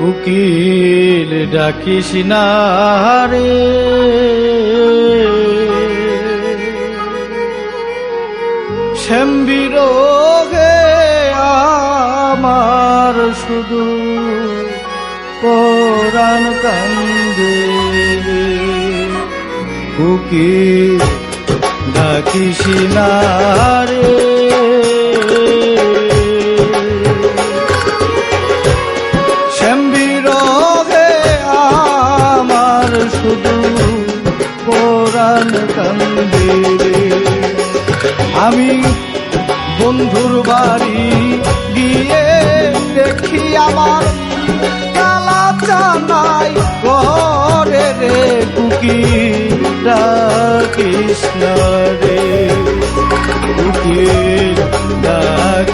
উকিল ডাকিস না রে। শ্যামবিরোগে আমার শুধু পরাণ কান্দে। উকিল ডাকিস না রে। কান্দে আমি বন্ধুর বাড়ি গিয়ে দেখি আমার কালা চানাই করে রে কুকি কৃষ্ণ রে। কুকি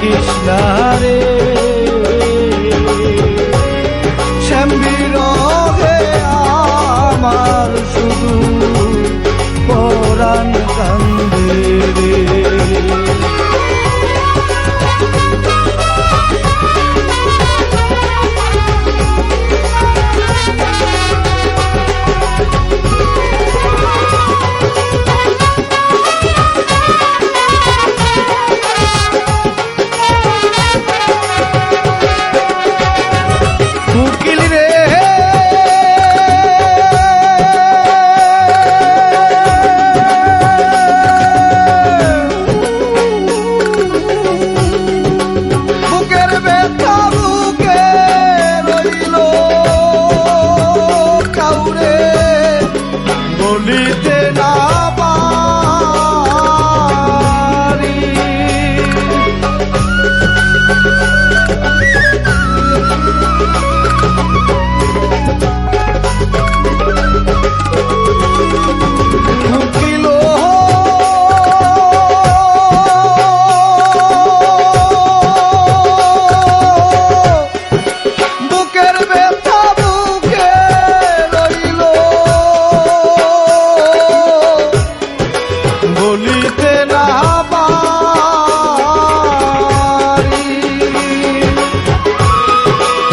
কৃষ্ণ রে।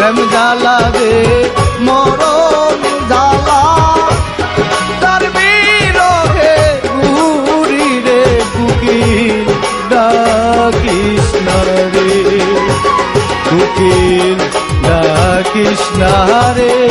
প্রেম জ্বালা রে মরণ জ্বালা। তার বিরহে ঘুরি রে কুকি ডাকিস রে। কুকিল রে।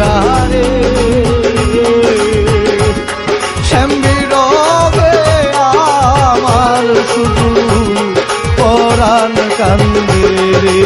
না রে। শ্যামবিরগে আমার শুধু পরাণ কান্দে রে।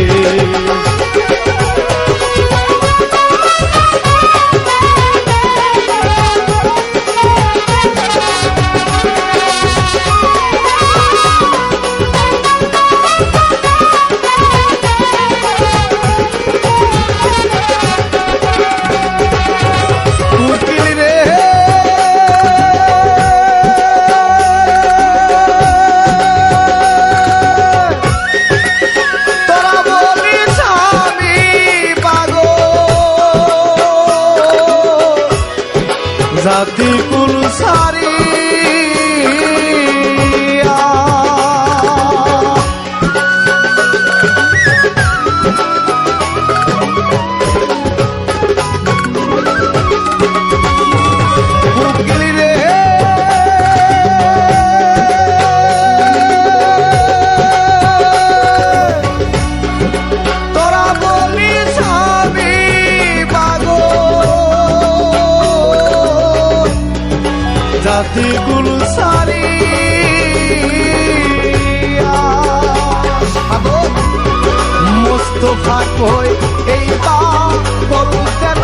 কই এই পাগল কেন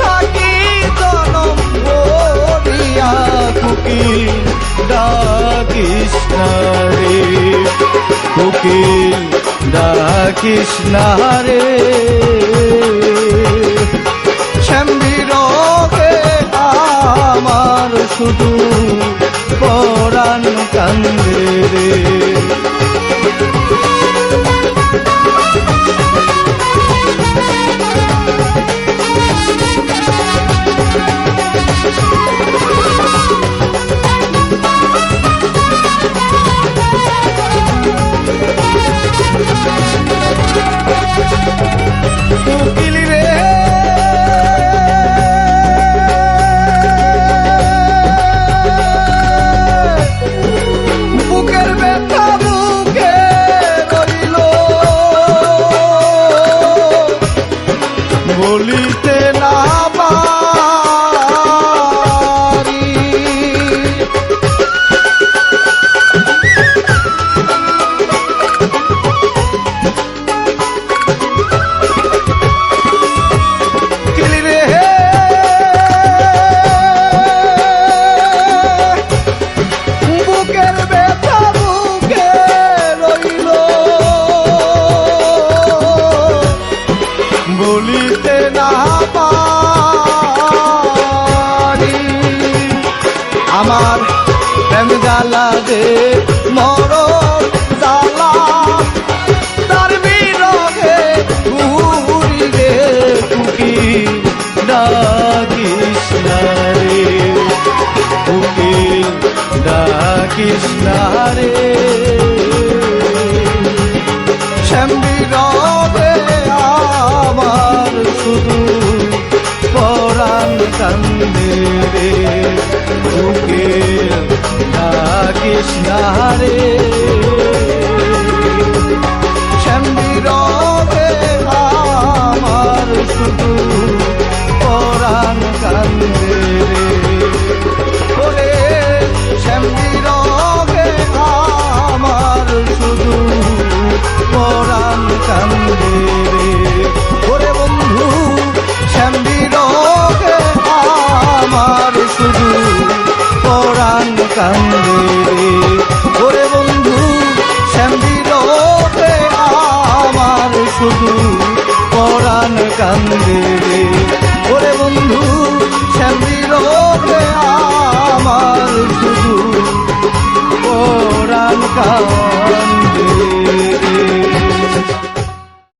থাকি, জনম বলিয়া কুকি ডাকিস রে কুকি ডাকিস রে আমার শুধু পরাণ কান্দে রে। আমার প্রেম জ্বালা দে মরণ জ্বালা, তার বিরহে ঘুরি রে কুকি ডাকিস রে, কুকি রে। আমার শুধু পরাণ কান্দে রে কুকি ডাকিস না রে শ্যামবিরহে আমার শুধু রে। ওরে আমার শুধু পরাণ কান্দে